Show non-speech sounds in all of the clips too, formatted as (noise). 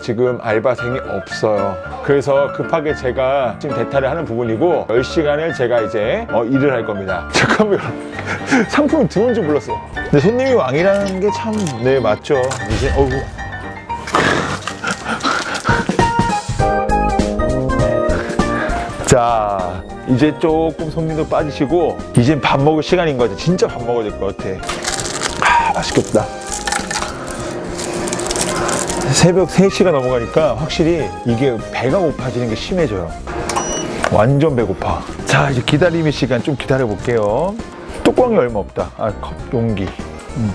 지금 알바생이 없어요. 그래서 급하게 제가 지금 대타를 하는 부분이고 10시간을 제가 이제 어, 일을 할 겁니다. (laughs) 잠깐만요. (laughs) 상품이 들어온 줄 몰랐어요. 근데 손님이 왕이라는 게 참 네 맞죠. 이제 어우 (laughs) 자 이제 조금 손님도 빠지시고 이젠 밥 먹을 시간인 거지 진짜 밥 먹어야 될 것 같아 아 맛있겠다 새벽 3시가 넘어가니까 확실히 이게 배가 고파지는 게 심해져요 완전 배고파 자 이제 기다림의 시간 좀 기다려 볼게요 뚜껑이 얼마 없다 아 컵 용기 음.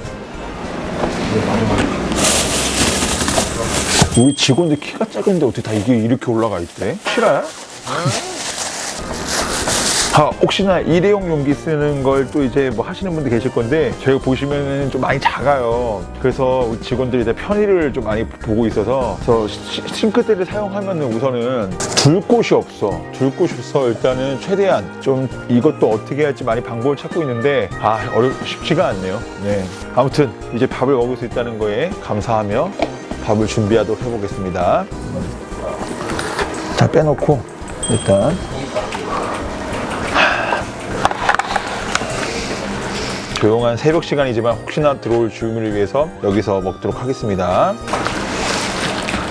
우리 직원들 키가 작은데 어떻게 다 이게 이렇게 올라가 있대? 실화야? 아, 혹시나 일회용 용기 쓰는 걸 또 이제 뭐 하시는 분들 계실 건데 저희가 보시면은 좀 많이 작아요. 그래서 직원들이 이제 편의를 좀 많이 보고 있어서 그래서 시- 싱크대를 사용하면은 우선은 둘 곳이 없어. 둘 곳이 없어. 일단은 최대한 좀 이것도 어떻게 할지 많이 방법을 찾고 있는데 아 어렵 쉽지가 않네요. 네. 아무튼 이제 밥을 먹을 수 있다는 거에 감사하며 밥을 준비하도록 해보겠습니다. 자 빼놓고 일단 조용한 새벽 시간이지만 혹시나 들어올 주민을 위해서 여기서 먹도록 하겠습니다.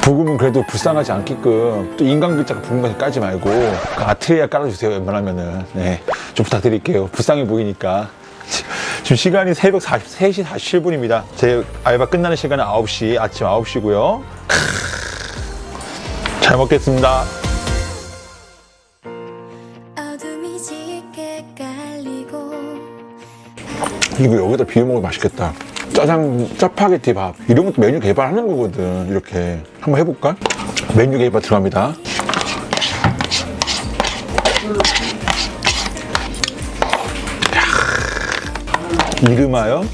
부금은 그래도 불쌍하지 않게끔 또 인간 글자가 부금까지 깔지 말고 그 아트리아 깔아주세요 웬만하면은. 네, 좀 부탁드릴게요. 불쌍해 보이니까. (laughs) 지금 시간이 새벽 40, 3시 47분입니다. 제 알바 끝나는 시간은 9시 아침 9시고요. 잘 먹겠습니다 이거 여기다 비벼 먹으면 맛있겠다. 짜장, 짜파게티 밥. 이런 것도 메뉴 개발하는 거거든. 이렇게. 한번 해볼까? 메뉴 개발 들어갑니다. 이름하여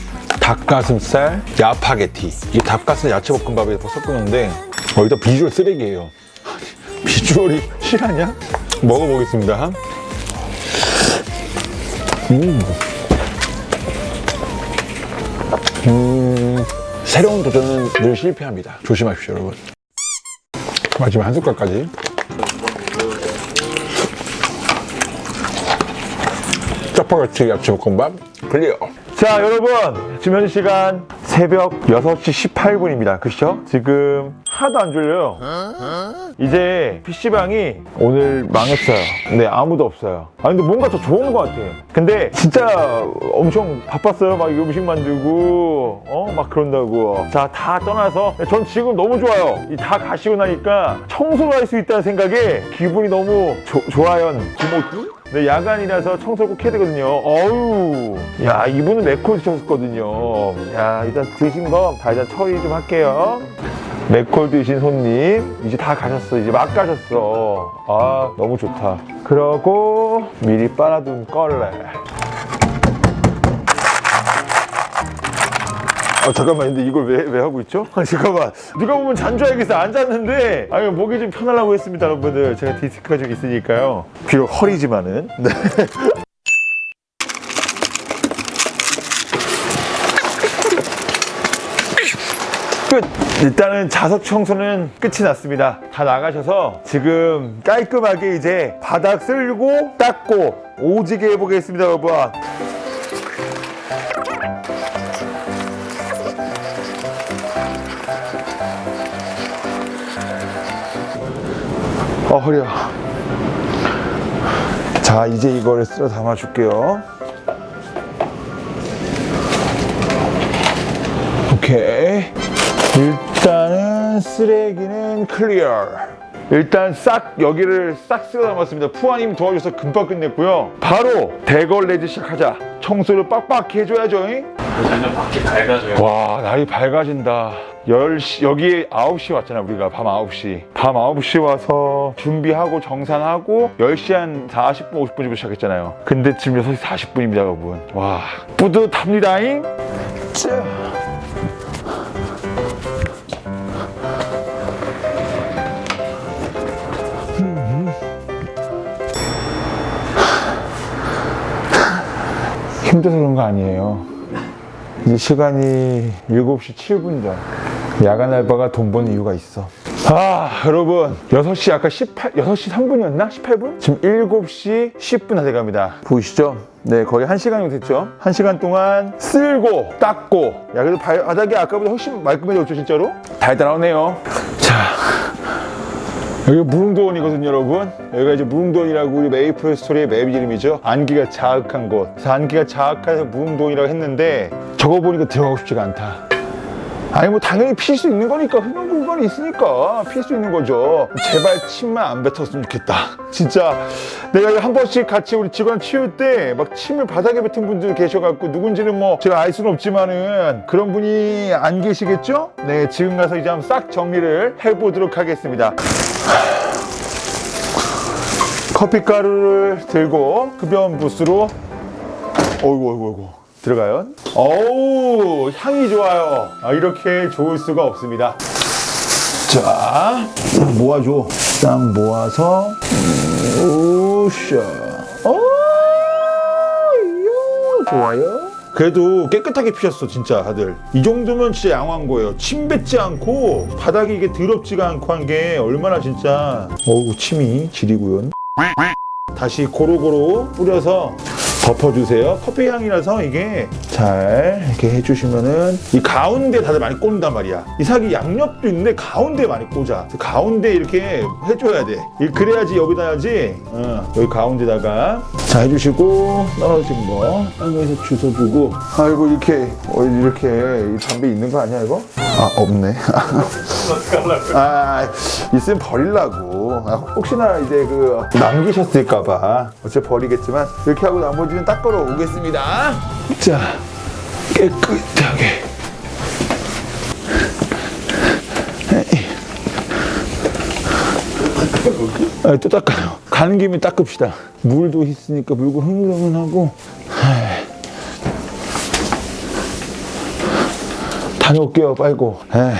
닭가슴살 야파게티. 이게 닭가슴살 야채볶음밥에 섞어놓는데 여기다 비주얼 쓰레기예요. 비주얼이 실하냐? 먹어보겠습니다. 음, 새로운 도전은 늘 실패합니다. 조심하십시오, 여러분. 마지막 한 숟갈까지. 짜파게티 야채 볶음밥 클리어. 자, 여러분. 지금 현재 시간 새벽 6시 18분입니다. 그쵸? 지금 하나도 안 졸려요. 이제 PC방이 오늘 망했어요. 네, 아무도 없어요. 아, 근데 뭔가 더 좋은 것 같아. 근데 진짜 엄청 바빴어요. 막 음식 만들고, 어? 막 그런다고. 자, 다 떠나서 전 지금 너무 좋아요. 이 다 가시고 나니까 청소를 할 수 있다는 생각에 기분이 너무 조, 좋아요. 김호띠? 네, 야간이라서 청소를 꼭 해야 되거든요. 어우, 야, 이분은 맥콜 드셨거든요. 야, 일단 드신 거 다 일단 처리 좀 할게요. 맥콜 드신 손님, 이제 다 가셨어. 이제 막 가셨어. 아, 너무 좋다. 그러고 미리 빨아둔 껄레. 아, 잠깐만, 근데 이걸 왜, 왜 하고 있죠? 아, 잠깐만. 누가 보면 잔주하겠어. 앉았는데, 아니, 목이 좀 편하려고 했습니다, 여러분들. 제가 디스크가 좀 있으니까요. 비록 허리지만은. (laughs) 네. 끝! 일단은 자석 청소는 끝이 났습니다. 다 나가셔서 지금 깔끔하게 이제 바닥 쓸고 닦고 오지게 해보겠습니다, 여러분. 어, 허리야. 자, 이제 이거를 쓸어 담아 줄게요. 오케이. 일단은 쓰레기는 클리어. 일단 싹 여기를 싹 쓸어 담았습니다. 푸아님 도와줘서 금방 끝냈고요. 바로 대걸레즈 시작하자. 청소를 빡빡히 해줘야죠. 잉? 완전 밖이 밝아져요. 와 날이 밝아진다. 10시 여기에 9시 왔잖아 우리가 밤 9시. 밤 9시 와서 준비하고 정산하고 10시 한 40분 50분 정도 시작했잖아요. 근데 지금 6시 40분입니다 여러분. 와 뿌듯합니다잉? 짜. 힘들어서 그런 거 아니에요 이제 시간이 7시 7분 전. 야간 알바가 돈 버는 이유가 있어. 아, 여러분. 6시 아까 18, 6시 3분이었나? 18분? 지금 7시 10분 다 돼갑니다. 보이시죠? 네, 거의 1시간 정도 됐죠? 1시간 동안 쓸고, 닦고. 야, 그래도 발- 바닥이 아까보다 훨씬 말끔해졌죠, 진짜로? 달달하네요. 자. 여기 무릉도원이거든요, 여러분. 여기가 이제 무릉도원이라고 우리 메이플 스토리의 맵 이름이죠. 안기가 자악한 곳. 그래서 안기가 자악해서 무릉도원이라고 했는데 저거 보니까 들어가고 싶지가 않다. 아니 뭐 당연히 필 수 있는 거니까. 흡연 공간이 있으니까 필 수 있는 거죠. 제발 침만 안 뱉었으면 좋겠다. 진짜 내가 한 번씩 같이 우리 직원 치울 때 막 침을 바닥에 뱉은 분들 계셔갖고 누군지는 뭐 제가 알 수는 없지만은 그런 분이 안 계시겠죠? 네 지금 가서 이제 한번 싹 정리를 해보도록 하겠습니다. 커피 가루를 들고 흡연 부스로. 어이구 어이구 어이구 들어가요? 어우 향이 좋아요. 아, 이렇게 좋을 수가 없습니다. 자 모아줘. 딱 모아서. 오샤. 어 이야, 좋아요. 그래도 깨끗하게 피셨어 진짜 다들. 이 정도면 진짜 양호한 거예요. 침 뱉지 않고 바닥이 이게 더럽지가 않고 한 게 얼마나 진짜. 어우 침이 지리고요. 다시 고루고루 뿌려서 덮어주세요. 커피 향이라서 이게 잘 이렇게 해주시면은 이 가운데 다들 많이 꽂는단 말이야. 이 사기 양옆도 있는데 가운데 많이 꽂아. 가운데 이렇게 해줘야 돼. 이- 그래야지 여기다 해야지. 어, 여기 가운데다가 자 해주시고 떨어진 거 땅에서 주워주고 아이고 이렇게 어, 이렇게 이 담배 있는 거 아니야 이거? 아 없네. (laughs) 아, 있으면 버리려고. 아, 혹시나 이제 그 남기셨을까봐. 어차피 버리겠지만 이렇게 하고 나머지는 닦으러 오겠습니다. 자, 깨끗하게. 아, 또 닦아요. 가는 김에 닦읍시다. 물도 있으니까 물고 흥흥하고. 다녀올게요, 빨고. 에이.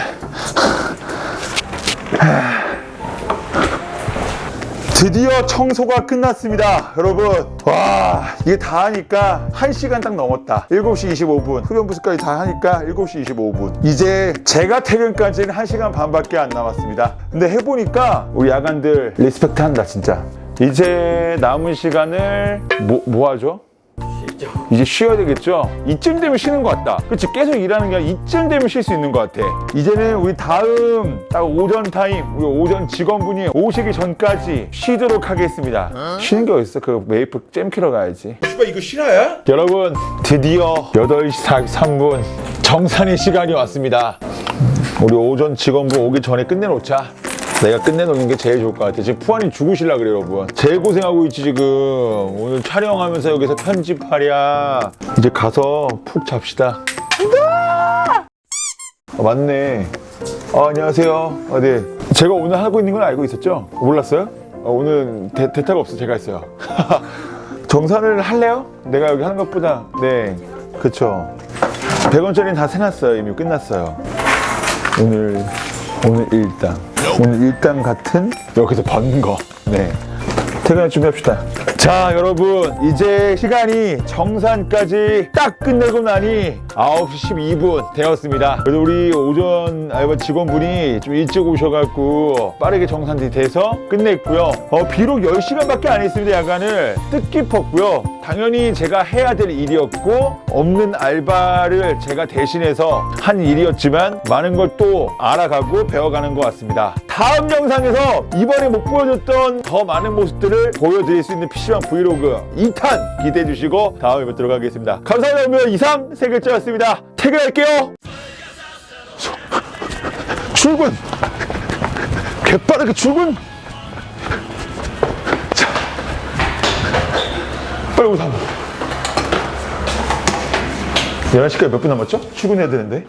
드디어 청소가 끝났습니다 여러분. 와 이게 다 하니까 1시간 딱 넘었다. 7시 25분. 흡연부스까지 다 하니까 7시 25분. 이제 제가 퇴근까지는 1시간 반밖에 안 남았습니다. 근데 해보니까 우리 야간들 리스펙트 한다 진짜. 이제 남은 시간을 뭐, 뭐 하죠? 이제 쉬어야 되겠죠? 이쯤 되면 쉬는 것 같다. 그렇지? 계속 일하는 게 아니라 이쯤 되면 쉴 수 있는 것 같아. 이제는 우리 다음 딱 오전 타임, 우리 오전 직원분이 오시기 전까지 쉬도록 하겠습니다. 쉬는 게 어딨어? 그 메이플 잼 키러 가야지. 씨발 이거 실화야? 여러분, 드디어 8시 43분 정산의 시간이 왔습니다. 우리 오전 직원분 오기 전에 끝내놓자. 내가 끝내놓는 게 제일 좋을 것 같아. 지금 푸안이 죽으실라 그래요, 여러분. 제일 고생하고 있지, 지금. 오늘 촬영하면서 여기서 편집하랴. 이제 가서 푹 잡시다. 아, 맞네. 아, 안녕하세요. 아, 네. 제가 오늘 하고 있는 건 알고 있었죠? 몰랐어요? 아, 오늘 대, 대타가 없어, 제가 했어요. (laughs) 정산을 할래요? 내가 여기 하는 것보다. 네. 그쵸. 100원짜리는 다 세놨어요. 이미 끝났어요. 오늘 오늘 일당 오늘 일당 같은 여기서 버는 거. 네. 퇴근할 준비합시다. 자, 여러분. 이제 시간이 정산까지 딱 끝내고 나니 9시 12분 되었습니다. 그래도 우리 오전 알바 직원분이 좀 일찍 오셔갖고 빠르게 정산이 돼서 끝냈고요. 어, 비록 10시간밖에 안 했습니다, 야간을. 뜻깊었고요. 당연히 제가 해야 될 일이었고, 없는 알바를 제가 대신해서 한 일이었지만, 많은 걸 또 알아가고 배워가는 것 같습니다. 다음 영상에서 이번에 못 보여줬던 더 많은 모습들을 보여드릴 수 있는 PC방 브이로그 2탄 기대해 주시고 다음에 뵙도록 하겠습니다. 감사합니다. 이상 세 글자였습니다. 퇴근할게요. 출근! 개빠르게 출근! 자. 빨리 오사. 11시까지 몇 분 남았죠? 출근해야 되는데.